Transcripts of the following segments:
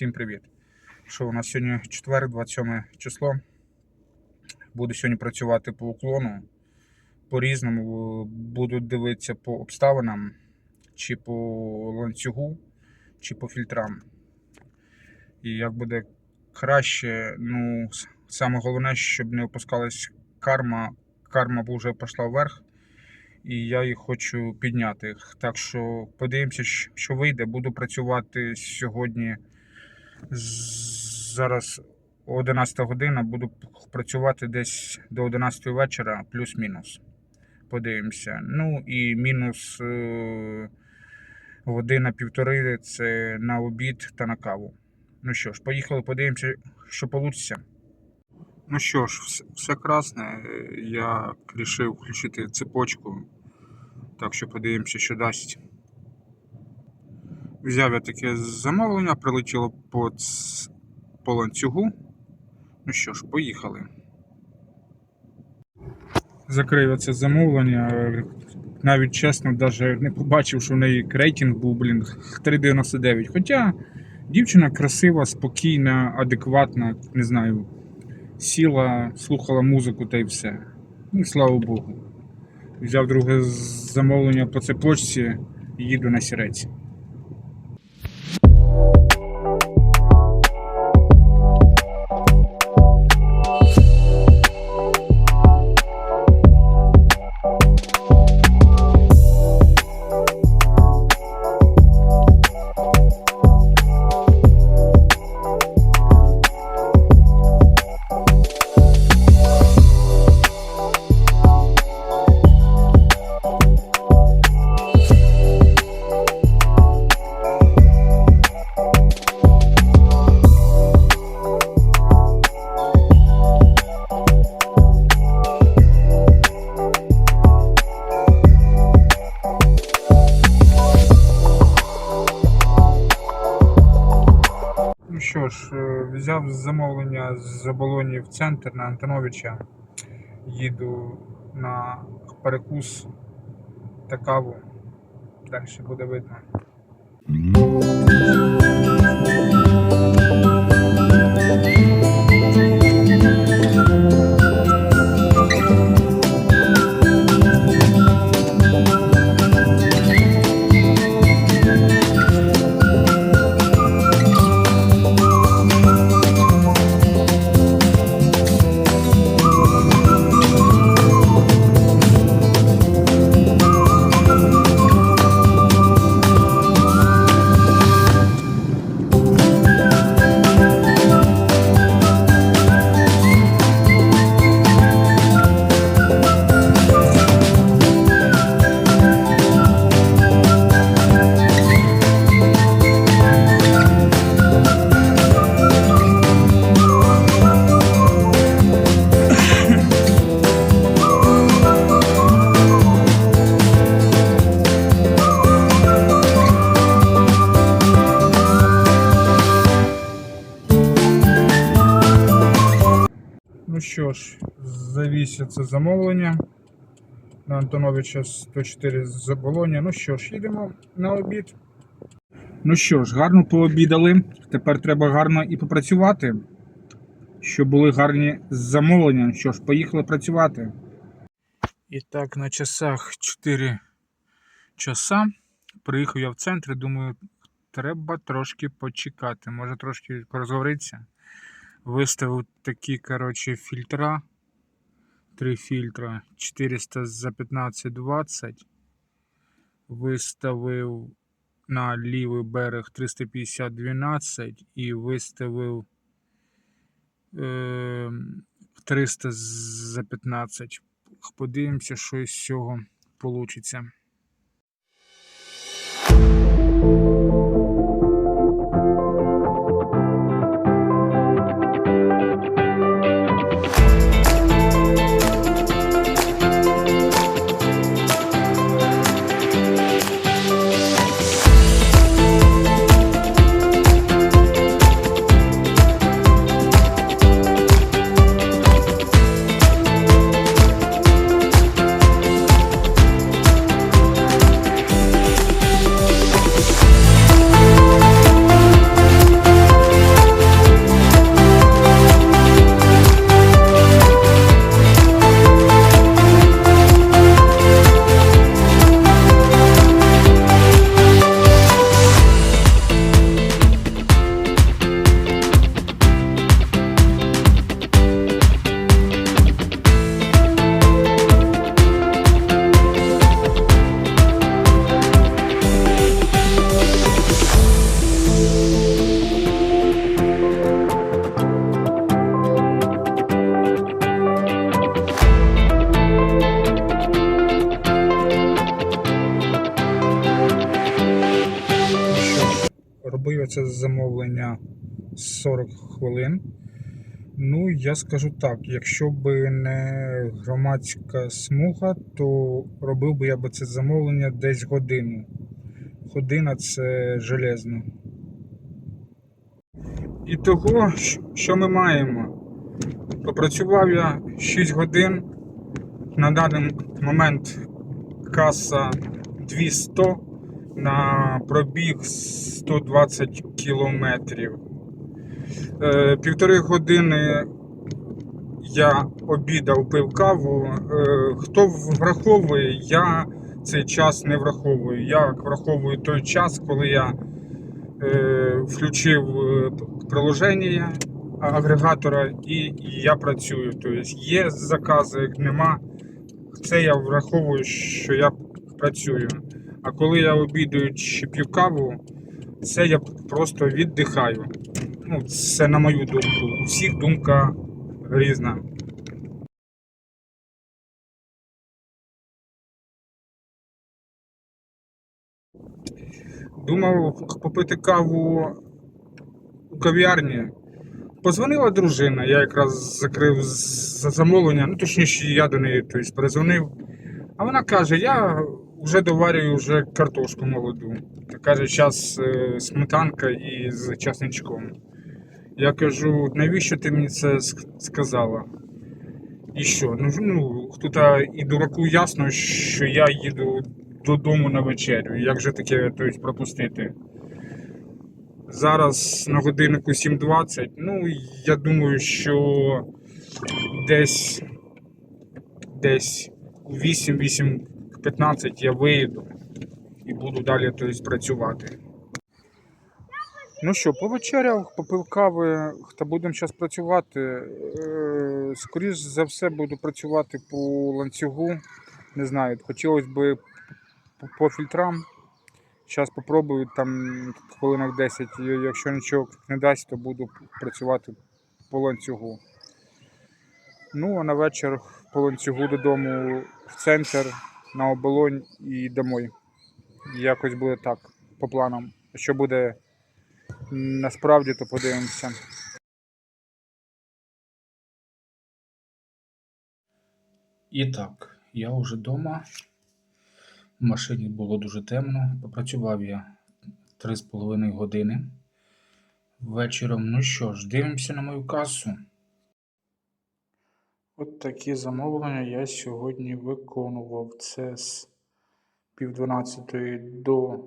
Всім привіт! Що у нас сьогодні четвер, 27 число. Буду сьогодні працювати по уклону. По-різному буду дивитися по обставинам, чи по ланцюгу, чи по фільтрам. І як буде краще, ну, саме головне, щоб не опускалась карма. Карма вже пішла вверх, і я їх хочу підняти. Так що подивимося, що вийде. Буду працювати сьогодні. Зараз 11 година, буду працювати десь до 11 вечора, плюс-мінус. Подивимося. Ну і мінус е, година півтори це на обід та на каву. Ну що ж, поїхали, подивимося, що вийде. Ну що ж, все, все красне. Я вирішив включити цепочку. Так що подивимося, що дасть. Взяв я таке замовлення, прилетіло по, ц- по ланцюгу. Ну що ж, поїхали. Закрив я це замовлення. Е, Навіть чесно, навіть не побачив, що в неї рейтинг був, блін, 3,99. Хоча дівчина красива, спокійна, адекватна, не знаю, сіла, слухала музику та й все. Ну, слава Богу. Взяв друге замовлення по цепочці і їду на сірець. Замовлення з оболоні в центр на Антоновича. Їду на перекус та каву. Далі буде видно. Це замовлення на Антоновича 104 з Оболоня. Ну що ж, їдемо на обід. Ну що ж, гарно пообідали. Тепер треба гарно і попрацювати, щоб були гарні замовлення. Ну Що ж, поїхали працювати. І так, на часах 4 часа. Приїхав я в центр думаю, треба трошки почекати. Може трошки порозговоритися. Виставив такі, коротше, фільтра. Три фільтра 400 за 15-20. Виставив на лівий берег 350-12 і виставив е, 300 за 15. Подивимося, що із цього вийде. Замовлення 40 хвилин. Ну, я скажу так, якщо б не громадська смуга, то робив би я би це замовлення десь годину. Година це железно. І того, що ми маємо? Попрацював я 6 годин. На даний момент каса 200 на пробіг 120 кілометрів. Е, Півтори години я обідав, пив каву. Е, Хто враховує, я цей час не враховую. Я враховую той час, коли я е, включив приложення агрегатора і я працюю. Тобто є закази, нема. Це я враховую, що я працюю. А коли я обідаю чи п'ю каву, це я просто віддихаю. Ну, це на мою думку. У всіх думка різна. Думав попити каву у кав'ярні. Позвонила дружина, я якраз закрив замовлення, ну точніше, я до неї тобто, перезвонив. А вона каже: я вже доварюю вже картошку молоду. Каже, зараз сметанка із часничком. Я кажу, навіщо ти мені це сказала? І що? Ну, ну тут і дураку ясно, що я їду додому на вечерю. Як же таке тобто, пропустити? Зараз на годиннику 7.20. Ну, я думаю, що десь десь у 8-8.15 я виїду і буду далі тобто, працювати. Ну що, повечеряв, попив кави та будемо зараз працювати. Е, Скоріш за все буду працювати по ланцюгу. Не знаю, хотілося б по- фільтрам. Зараз попробую там хвилинок 10. Якщо нічого не дасть, то буду працювати по ланцюгу. Ну, а на вечір по ланцюгу додому в центр, на оболонь і домой. Якось буде так, по планам. Що буде насправді, то подивимося. І так, я вже вдома. В машині було дуже темно. Попрацював я 3,5 години вечором. Ну що ж, дивимося на мою касу. От такі замовлення я сьогодні виконував. Це з пів 12 до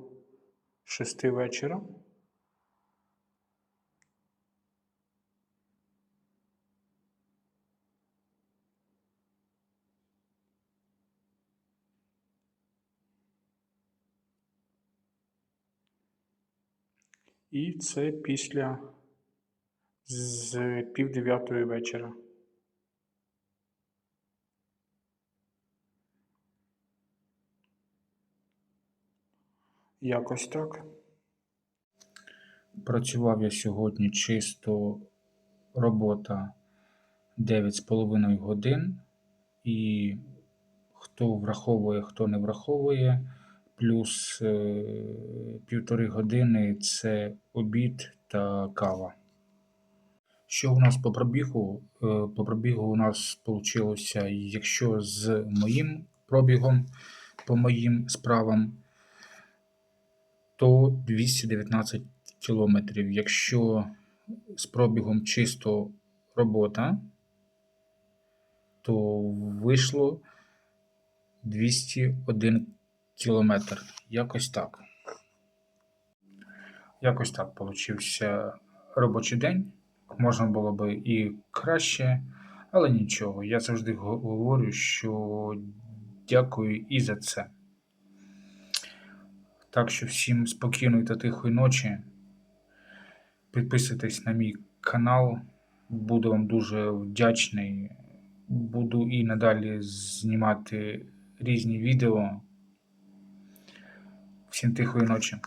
6 вечора. І це після з пів дев'ятої вечора. Якось так. Працював я сьогодні чисто робота 9,5 годин. І хто враховує, хто не враховує, плюс е, півтори години це обід та кава. Що у нас по пробігу? Е, По пробігу у нас вийшло, якщо з моїм пробігом по моїм справам, то 219 кілометрів. Якщо з пробігом чисто робота, то вийшло 201 кілометр. Якось так. Якось так получився робочий день. Можна було би і краще, але нічого. Я завжди говорю, що дякую і за це. Так що всім спокійної та тихої ночі. Підписуйтесь на мій канал. Буду вам дуже вдячний. Буду і надалі знімати різні відео. Всім тихої ночі.